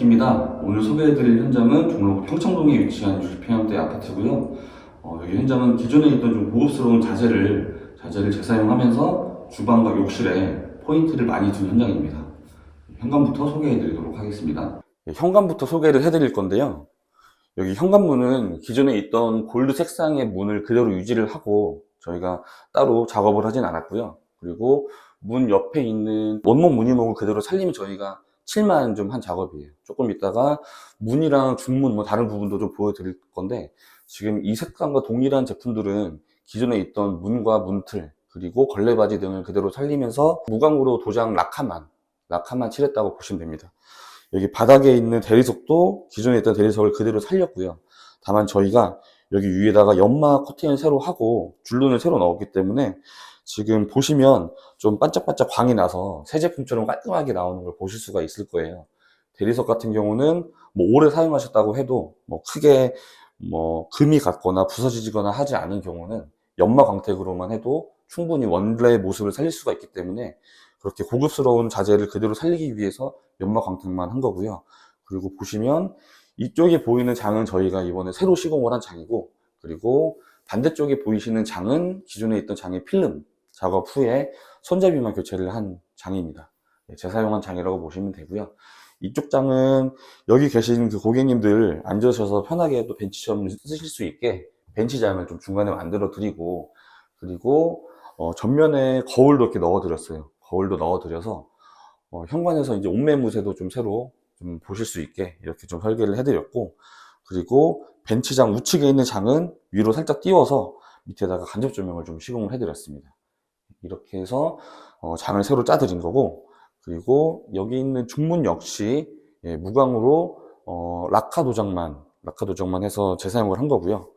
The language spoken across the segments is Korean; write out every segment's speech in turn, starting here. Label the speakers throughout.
Speaker 1: 주식입니다. 오늘 소개해드릴 현장은 종로 평창동에 위치한 주식평형대 아파트고요. 어, 여기 현장은 기존에 있던 좀 고급스러운 자재를 자재를 재사용하면서 주방과 욕실에 포인트를 많이 둔 현장입니다. 현관부터 소개해드리도록 하겠습니다. 네, 현관부터 소개를 해드릴 건데요. 여기 현관문은 기존에 있던 골드 색상의 문을 그대로 유지를 하고 저희가 따로 작업을 하진 않았고요. 그리고 문 옆에 있는 원목 무늬목을 그대로 살리면 저희가 칠만 좀 한 작업이에요. 조금 있다가 문이랑 중문 뭐 다른 부분도 좀 보여드릴 건데 지금 이 색상과 동일한 제품들은 기존에 있던 문과 문틀 그리고 걸레바지 등을 그대로 살리면서 무광으로 도장 락카만 락카만 칠했다고 보시면 됩니다. 여기 바닥에 있는 대리석도 기존에 있던 대리석을 그대로 살렸고요. 다만 저희가 여기 위에다가 연마 코팅을 새로 하고 줄눈을 새로 넣었기 때문에 지금 보시면 좀 반짝반짝 광이 나서 새 제품처럼 깔끔하게 나오는 걸 보실 수가 있을 거예요. 대리석 같은 경우는 뭐 오래 사용하셨다고 해도 뭐 크게 뭐 금이 갔거나 부서지거나 하지 않은 경우는 연마 광택으로만 해도 충분히 원래의 모습을 살릴 수가 있기 때문에 그렇게 고급스러운 자재를 그대로 살리기 위해서 연마 광택만 한 거고요. 그리고 보시면 이쪽에 보이는 장은 저희가 이번에 새로 시공을 한 장이고 그리고 반대쪽에 보이시는 장은 기존에 있던 장의 필름 작업 후에 손잡이만 교체를 한 장입니다. 네, 재사용한 장이라고 보시면 되고요. 이쪽 장은 여기 계신 그 고객님들 앉으셔서 편하게 또 벤치처럼 쓰실 수 있게 벤치장을 좀 중간에 만들어 드리고 그리고 어, 전면에 거울도 이렇게 넣어 드렸어요. 거울도 넣어 드려서 어, 현관에서 이제 옥매무새도 좀 새로 좀 보실 수 있게 이렇게 좀 설계를 해 드렸고 그리고 벤치장 우측에 있는 장은 위로 살짝 띄워서 밑에다가 간접 조명을 좀 시공을 해 드렸습니다. 이렇게 해서 어, 장을 새로 짜드린 거고 그리고 여기 있는 중문 역시 예, 무광으로 어, 락카 도장만 락카 도장만 해서 재사용을 한 거고요.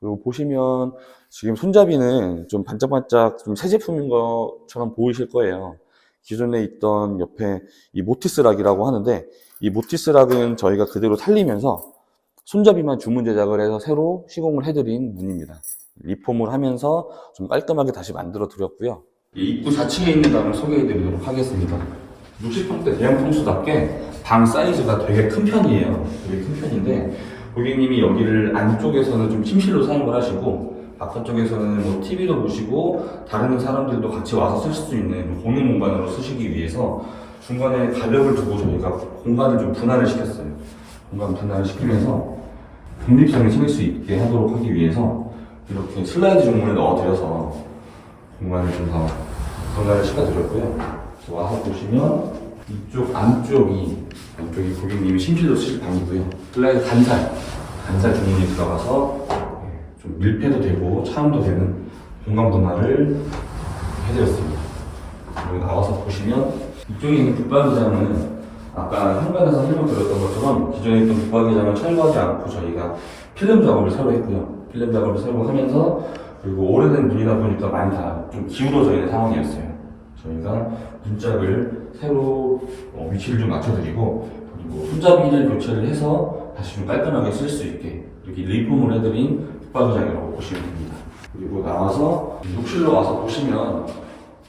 Speaker 1: 그리고 보시면 지금 손잡이는 좀 반짝반짝 좀 새 제품인 것처럼 보이실 거예요. 기존에 있던 옆에 이 모티스 락이라고 하는데 이 모티스 락은 저희가 그대로 살리면서 손잡이만 주문 제작을 해서 새로 시공을 해드린 문입니다. 리폼을 하면서 좀 깔끔하게 다시 만들어 드렸고요. 입구 4층에 있는 방을 소개해 드리도록 하겠습니다. 60평대 대형 평수답게 방 사이즈가 되게 큰 편이에요. 되게 큰 편인데 고객님이 여기를 안쪽에서는 좀 침실로 사용을 하시고 바깥쪽에서는 뭐 TV도 보시고 다른 사람들도 같이 와서 쓸 수 있는 공용 공간으로 쓰시기 위해서 중간에 가벽을 두고 저희가 공간을 좀 분할을 시켰어요. 공간 분할을 시키면서 독립성이 생길 수 있게 하도록 하기 위해서 이렇게 슬라이드 종문을 넣어드려서 공간을 좀더 분할을 시켜드렸고요. 와서 보시면 이쪽 안쪽이 안쪽이 고객님이 침실로 쓰실 방이고요. 슬라이드 간살 간살 주문이 들어가서 좀 밀폐도 되고 차음도 되는 공간 분할을 해드렸습니다. 여기 나와서 보시면 이쪽에 있는 붙박이장은 아까 현관에서 설명드렸던 것처럼 기존에 있던 붙박이장을 철거하지 않고 저희가 필름 작업을 새로 했고요. 필름 작업을 새로 하면서 그리고 오래된 문이다 보니까 많이 다 좀 기울어져 있는 상황이었어요. 저희가 문짝을 새로 어, 위치를 좀 맞춰드리고 그리고 손잡이를 교체를 해서 다시 좀 깔끔하게 쓸 수 있게 이렇게 리폼을 해드린 붙박이장이라고 보시면 됩니다. 그리고 나와서 욕실로 와서 보시면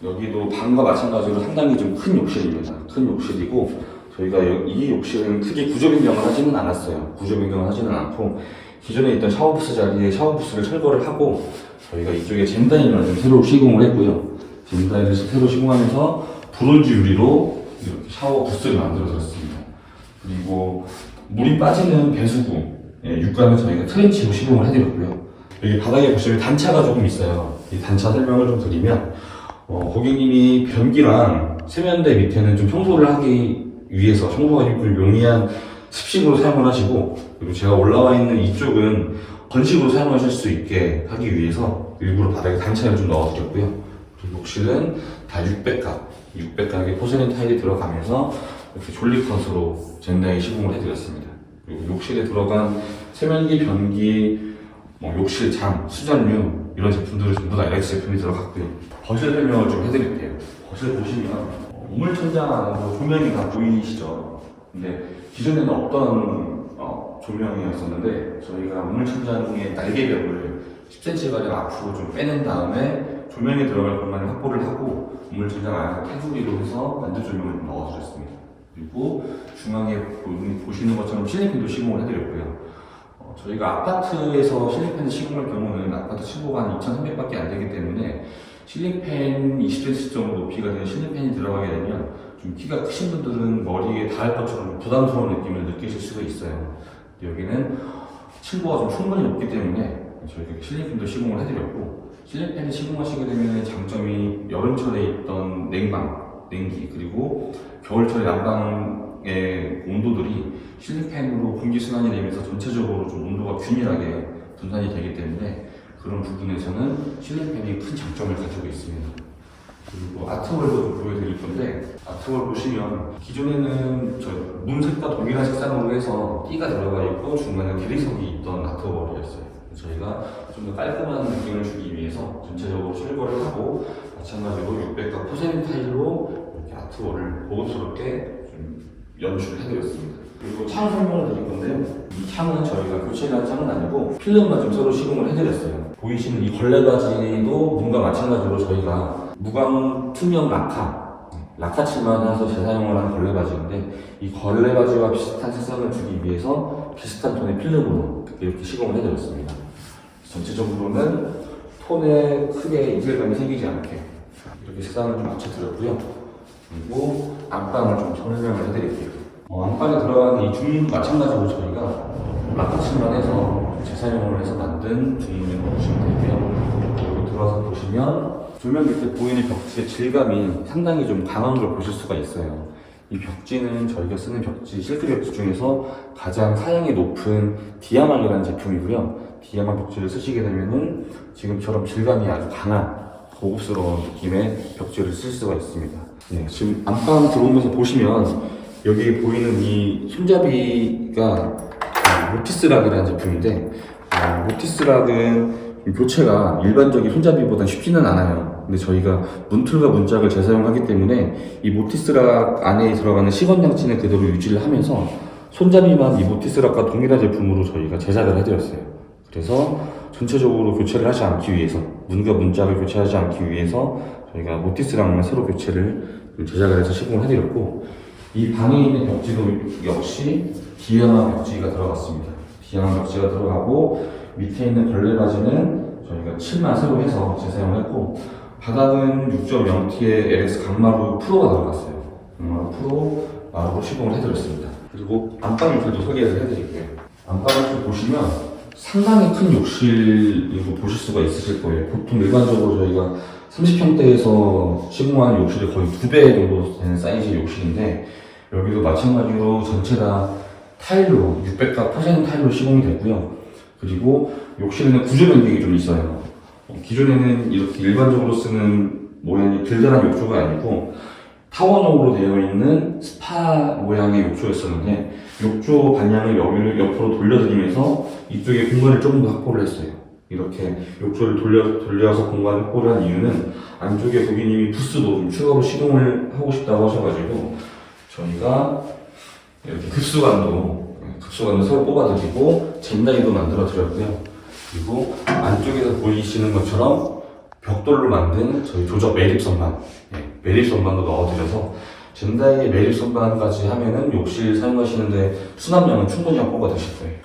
Speaker 1: 여기도 방과 마찬가지로 상당히 좀 큰 욕실입니다. 큰 욕실이고 저희가 여- 이 욕실은 크게 구조 변경을 하지는 않았어요. 구조 변경을 하지는 않고 기존에 있던 샤워부스 자리에 샤워부스를 철거를 하고 저희가 이쪽에 좀 새로 시공을 했고요. 젠다이를 새로 시공하면서 브론즈 유리로 이렇게 샤워 부스를 만들어드렸습니다. 그리고 물이 빠지는 배수구 예, 육관은 저희가 트렌치로 시공을 해드렸고요. 여기 바닥에 보시면 단차가 조금 있어요. 이 단차 설명을 좀 드리면 어, 고객님이 변기랑 세면대 밑에는 좀 청소를 하기 위해서 청소하기 좀 용이한 습식으로 사용을 하시고 그리고 제가 올라와 있는 이쪽은 건식으로 사용하실 수 있게 하기 위해서 일부러 바닥에 단차를 좀 넣어드렸고요. 그리고 욕실은 다 600각, 600각의 포세린 타일이 들어가면서 이렇게 졸리컷으로 젠다에 시공을 해드렸습니다. 그리고 욕실에 들어간 세면기, 변기, 뭐 욕실 장, 수전류 이런 제품들은 전부 다 LX 제품이 들어갔고요. 거실 설명을 좀 해드릴게요. 거실 보시면 어, 우물천장 안으로 조명이 다 보이시죠? 근데 기존에는 없던 어, 조명이었었는데 저희가 우물천장의 날개벽을 10cm가량 앞으로 좀 빼낸 다음에 조명이 들어갈 공간을 확보를 하고 우물천장 안에 테두리로 해서 만두 조명을 넣어주셨습니다. 그리고 중앙에 보- 보시는 것처럼 실링팬도 시공을 해드렸고요. 어, 저희가 아파트에서 실링팬 시공할 경우는 아파트 층고가 한 2,300밖에 안 되기 때문에 실링팬 20cm 정도 높이가 되는 실링팬이 들어가게 되면 좀 키가 크신 분들은 머리에 닿을 것처럼 부담스러운 느낌을 느끼실 수가 있어요. 여기는 층고가 좀 충분히 높기 때문에 저희가 실링팬도 시공을 해드렸고 실링팬을 시공하시게 되면 장점이 여름철에 있던 냉방, 냉기 그리고 겨울철에 난방의 온도들이 실링팬으로 공기순환이 되면서 전체적으로 좀 온도가 균일하게 분산이 되기 때문에 그런 부분에서는 실링팬이 큰 장점을 가지고 있습니다. 그리고 아트월도 좀 보여드릴 건데 아트월 보시면 기존에는 저 문색과 동일한 색상으로 해서 띠가 들어가 있고 중간에 대리석이 있던 아트월이었어요. 저희가 좀 더 깔끔한 느낌을 주기 위해서 전체적으로 철거를 하고 마찬가지로 600과 포세린 타일로 이렇게 아트월을 고급스럽게 좀 연출을 해드렸습니다. 그리고 창 설명을 드릴 건데요. 이 창은 저희가 교체를 한 창은 아니고 필름만 좀 새로 시공을 해드렸어요. 보이시는 이 걸레바지도 문과 마찬가지로 저희가 무광 투명 라카, 라카칠만 해서 재사용을 한 걸레 바지인데 이 걸레 바지와 비슷한 색상을 주기 위해서 비슷한 톤의 필름으로 이렇게 시공을 해드렸습니다. 전체적으로는 톤에 크게 이질감이 생기지 않게 이렇게 색상을 좀 맞춰드렸고요. 그리고 안방을 좀 설명을 해드릴게요. 어, 안방에 들어가는 이 중문 마찬가지로 저희가 라카칠만 해서 재사용을 해서 만든 중문이라고 보시면 되고요. 그리고 들어와서 보시면 조명 밑에 보이는 벽지의 질감이 상당히 좀 강한 걸 보실 수가 있어요. 이 벽지는 저희가 쓰는 벽지, 실크 벽지 중에서 가장 사양이 높은 디아말이라는 제품이고요. 디아말 벽지를 쓰시게 되면은 지금처럼 질감이 아주 강한 고급스러운 느낌의 벽지를 쓸 수가 있습니다. 네, 지금 안방 들어오면서 보시면 여기 보이는 이 손잡이가 어, 모티스락이라는 제품인데 어, 모티스락은 교체가 일반적인 손잡이보다 쉽지는 않아요. 근데 저희가 문틀과 문짝을 재사용하기 때문에 이 모티스락 안에 들어가는 시건 장치는 그대로 유지를 하면서 손잡이만 이 모티스락과 동일한 제품으로 저희가 제작을 해드렸어요. 그래서 전체적으로 교체를 하지 않기 위해서 문과 문짝을 교체하지 않기 위해서 저희가 모티스락만 새로 교체를 제작을 해서 시공을 해드렸고 이 방에 있는 벽지도 역시 디아마 벽지가 들어갔습니다. 디아마 벽지가 들어가고 밑에 있는 걸레바지는 저희가 칠만 새로 해서 재사용을 했고 바닥은 6.0T의 LX 강마루 프로가 들어갔어요. 강마루 프로 마루로 시공을 해드렸습니다. 그리고 안방 욕실도 소개를 해드릴게요. 안방 욕실 보시면 상당히 큰 욕실이고 보실 수가 있으실 거예요. 보통 일반적으로 저희가 30평대에서 시공하는 욕실이 거의 두 배 정도 되는 사이즈의 욕실인데 여기도 마찬가지로 전체 다 타일로 600가 퍼센트 타일로 시공이 됐고요. 그리고 욕실에는 구조 변경이 좀 있어요. 어, 기존에는 이렇게 일반적으로 쓰는 모양이 들다란 욕조가 아니고 타원형으로 되어 있는 스파 모양의 욕조였었는데 욕조 반향을 여기를 옆으로 돌려드리면서 이쪽에 공간을 조금 더 확보를 했어요. 이렇게 욕조를 돌려, 돌려서 공간을 확보를 한 이유는 안쪽에 고객님이 부스도 좀 추가로 시공을 하고 싶다고 하셔가지고 저희가 이렇게 급수관도 급수관도 새로 뽑아드리고 젠다이도 만들어 드렸고요. 그리고 안쪽에서 보이시는 것처럼 벽돌로 만든 저희 조적 매립 선반, 예, 매립 선반도 넣어드려서 젠다이의 매립 선반까지 하면은 욕실 사용하시는데 수납량은 충분히 확보가 되실 거예요.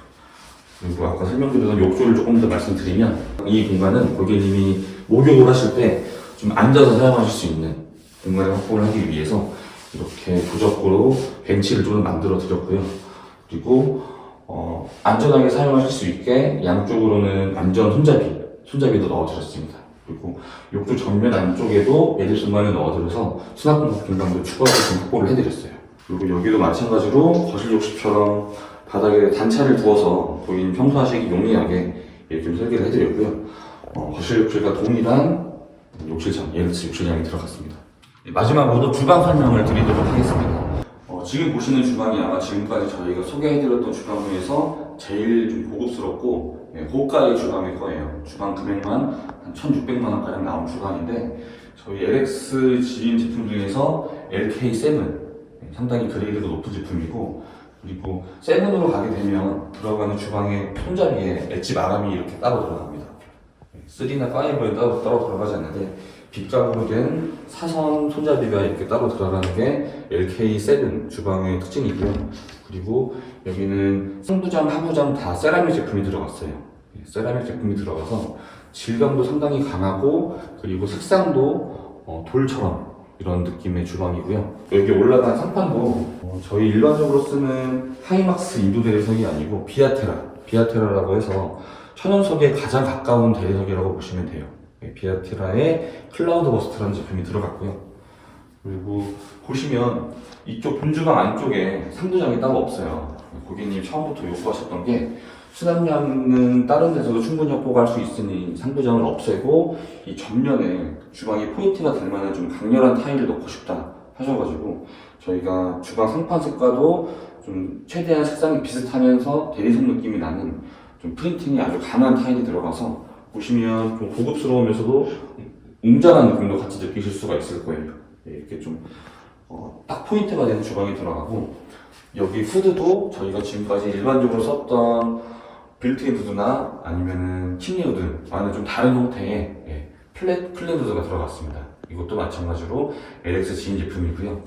Speaker 1: 그리고 아까 설명드렸던 욕조를 조금 더 말씀드리면 이 공간은 고객님이 목욕을 하실 때 좀 앉아서 사용하실 수 있는 공간을 확보를 하기 위해서 이렇게 부적으로 벤치를 좀 만들어 드렸고요. 그리고 어, 안전하게 사용하실 수 있게 양쪽으로는 안전 손잡이, 손잡이도 넣어드렸습니다. 그리고 욕조 정면 안쪽에도 순간을 넣어드려서 수납 공간도 추가로 좀 확보를 해드렸어요. 그리고 여기도 마찬가지로 거실 욕실처럼 바닥에 단차를 두어서 고객님 평소 하시기 용이하게 이렇게 좀 설계를 해드렸고요. 어, 거실 욕실과 동일한 욕실장, 예르츠 욕실장이 들어갔습니다. 네, 마지막으로 주방 설명을 드리도록 하겠습니다. 어, 지금 보시는 주방이 아마 지금까지 저희가 소개해드렸던 주방 중에서 제일 좀 고급스럽고 예, 고가의 주방일 거예요. 주방 금액만 한 1,600만 원가량 나온 주방인데 저희 LX 지인 제품 중에서 LK7 예, 상당히 그레이드가 높은 제품이고 그리고 세븐으로 가게 되면 들어가는 주방에 손잡이에 엣지 마감이 이렇게 따로 들어갑니다. 3나 5에 따로, 따로 들어가지 않는데 빗각으로 된 사선 손잡이가 이렇게 따로 들어가는 게 LK7 주방의 특징이고요. 그리고 여기는 상부장, 하부장 다 세라믹 제품이 들어갔어요. 예, 세라믹 제품이 들어가서 질감도 상당히 강하고 그리고 색상도 어, 돌처럼 이런 느낌의 주방이고요. 여기 올라간 상판도 어, 저희 일반적으로 쓰는 하이막스 인도 대리석이 아니고 비아테라, 비아테라라고 해서 천연석에 가장 가까운 대리석이라고 보시면 돼요. 네, 비아테라의 클라우드 버스트라는 제품이 들어갔고요. 그리고 보시면 이쪽 본주방 안쪽에 상부장이 따로 없어요. 고객님 처음부터 요구하셨던 게 수납량은 다른 데서도 충분히 확보할 수 있으니 상부장을 없애고 이 전면에 주방에 포인트가 될 만한 좀 강렬한 타일을 넣고 싶다 하셔가지고 저희가 주방 상판 색과도 좀 최대한 색상이 비슷하면서 대리석 느낌이 나는 좀 프린팅이 아주 강한 타일이 들어가서 보시면 좀 고급스러우면서도 웅장한 느낌도 같이 느끼실 수가 있을 거예요. 예, 이렇게 좀, 어, 딱 포인트가 되는 주방이 들어가고, 여기 후드도 저희가 지금까지 일반적으로 썼던 빌트인 후드나 아니면은 킴리 후드와는 좀 다른 형태의 예, 플랫, 플랫 후드가 들어갔습니다. 이것도 마찬가지로 LX 지인 제품이고요.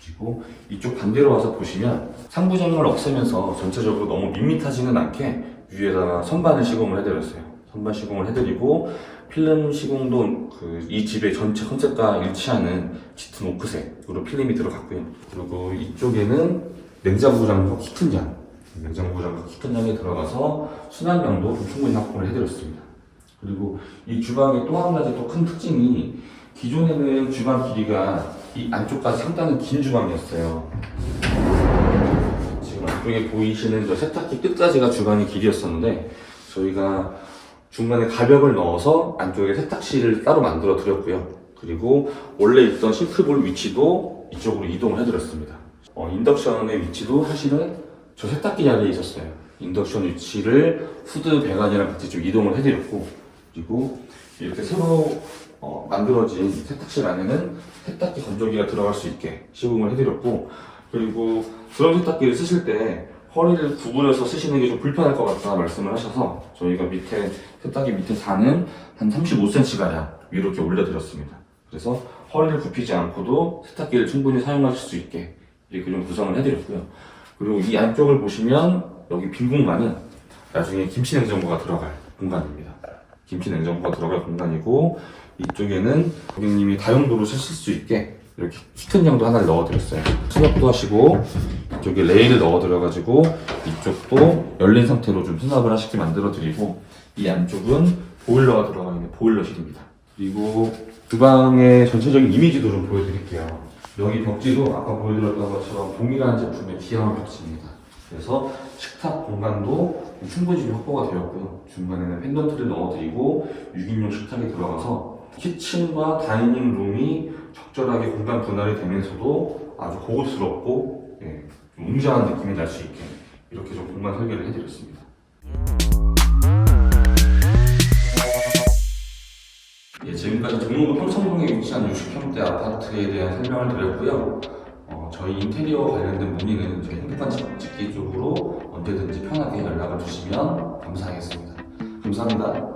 Speaker 1: 그리고 이쪽 반대로 와서 보시면 상부장을 없애면서 전체적으로 너무 밋밋하지는 않게 위에다가 선반을 시공을 해드렸어요. 선반 시공을 해드리고 필름 시공도 그 이 집의 전체 컨셉과 일치하는 짙은 오크색으로 필름이 들어갔고요. 그리고 이쪽에는 냉장고장과 키큰장, 냉장고장과 키큰장이 들어가서 좀 충분히 확보를 해드렸습니다. 그리고 이 주방의 또 한 가지 또 큰 특징이 기존에는 주방 길이가 이 안쪽까지 상당히 긴 주방이었어요. 안쪽에 보이시는 저 세탁기 끝까지가 주방의 길이었었는데 저희가 중간에 가벽을 넣어서 안쪽에 세탁실을 따로 만들어 드렸고요. 그리고 원래 있던 싱크볼 위치도 이쪽으로 이동을 해드렸습니다. 어, 인덕션의 위치도 사실은 저 세탁기 자리에 있었어요. 인덕션 위치를 후드 배관이랑 같이 좀 이동을 해드렸고 그리고 이렇게 새로 어, 만들어진 세탁실 안에는 세탁기 건조기가 들어갈 수 있게 시공을 해드렸고 그리고 드럼 세탁기를 쓰실 때 허리를 구부려서 쓰시는 게 좀 불편할 것 같다 말씀을 하셔서 저희가 밑에 세탁기 밑에 단은 한 35cm가량 위로 이렇게 올려드렸습니다. 그래서 허리를 굽히지 않고도 세탁기를 충분히 사용하실 수 있게 이렇게 좀 구성을 해드렸고요. 그리고 이 안쪽을 보시면 여기 빈 공간은 나중에 김치 냉장고가 들어갈 공간입니다. 김치 냉장고가 들어갈 공간이고 이쪽에는 고객님이 다용도로 쓰실 수 있게 이렇게 키큰 양도 하나를 넣어드렸어요. 수납도 하시고 이쪽에 레일을 넣어드려가지고 이쪽도 열린 상태로 좀 수납을 하시게 만들어드리고 이 안쪽은 보일러가 들어가 있는 보일러실입니다. 그리고 주방의 전체적인 이미지도 좀 보여드릴게요. 여기 벽지도 아까 보여드렸던 것처럼 동일한 제품의 디아마 벽지입니다. 그래서 식탁 공간도 충분히 좀 확보가 되었고요. 중간에는 펜던트를 넣어드리고 6인용 식탁이 들어가서 키친과 다이닝 룸이 적절하게 공간 분할이 되면서도 아주 고급스럽고 예, 좀 웅장한 느낌이 날 수 있게 이렇게 좀 공간 설계를 해드렸습니다. 예, 지금까지 종로구 평창동에 위치한 60평대 아파트에 대한 설명을 드렸고요. 어, 저희 인테리어 관련된 문의는 저희 집- 집기 쪽으로 언제든지 편하게 연락을 주시면 감사하겠습니다. 감사합니다.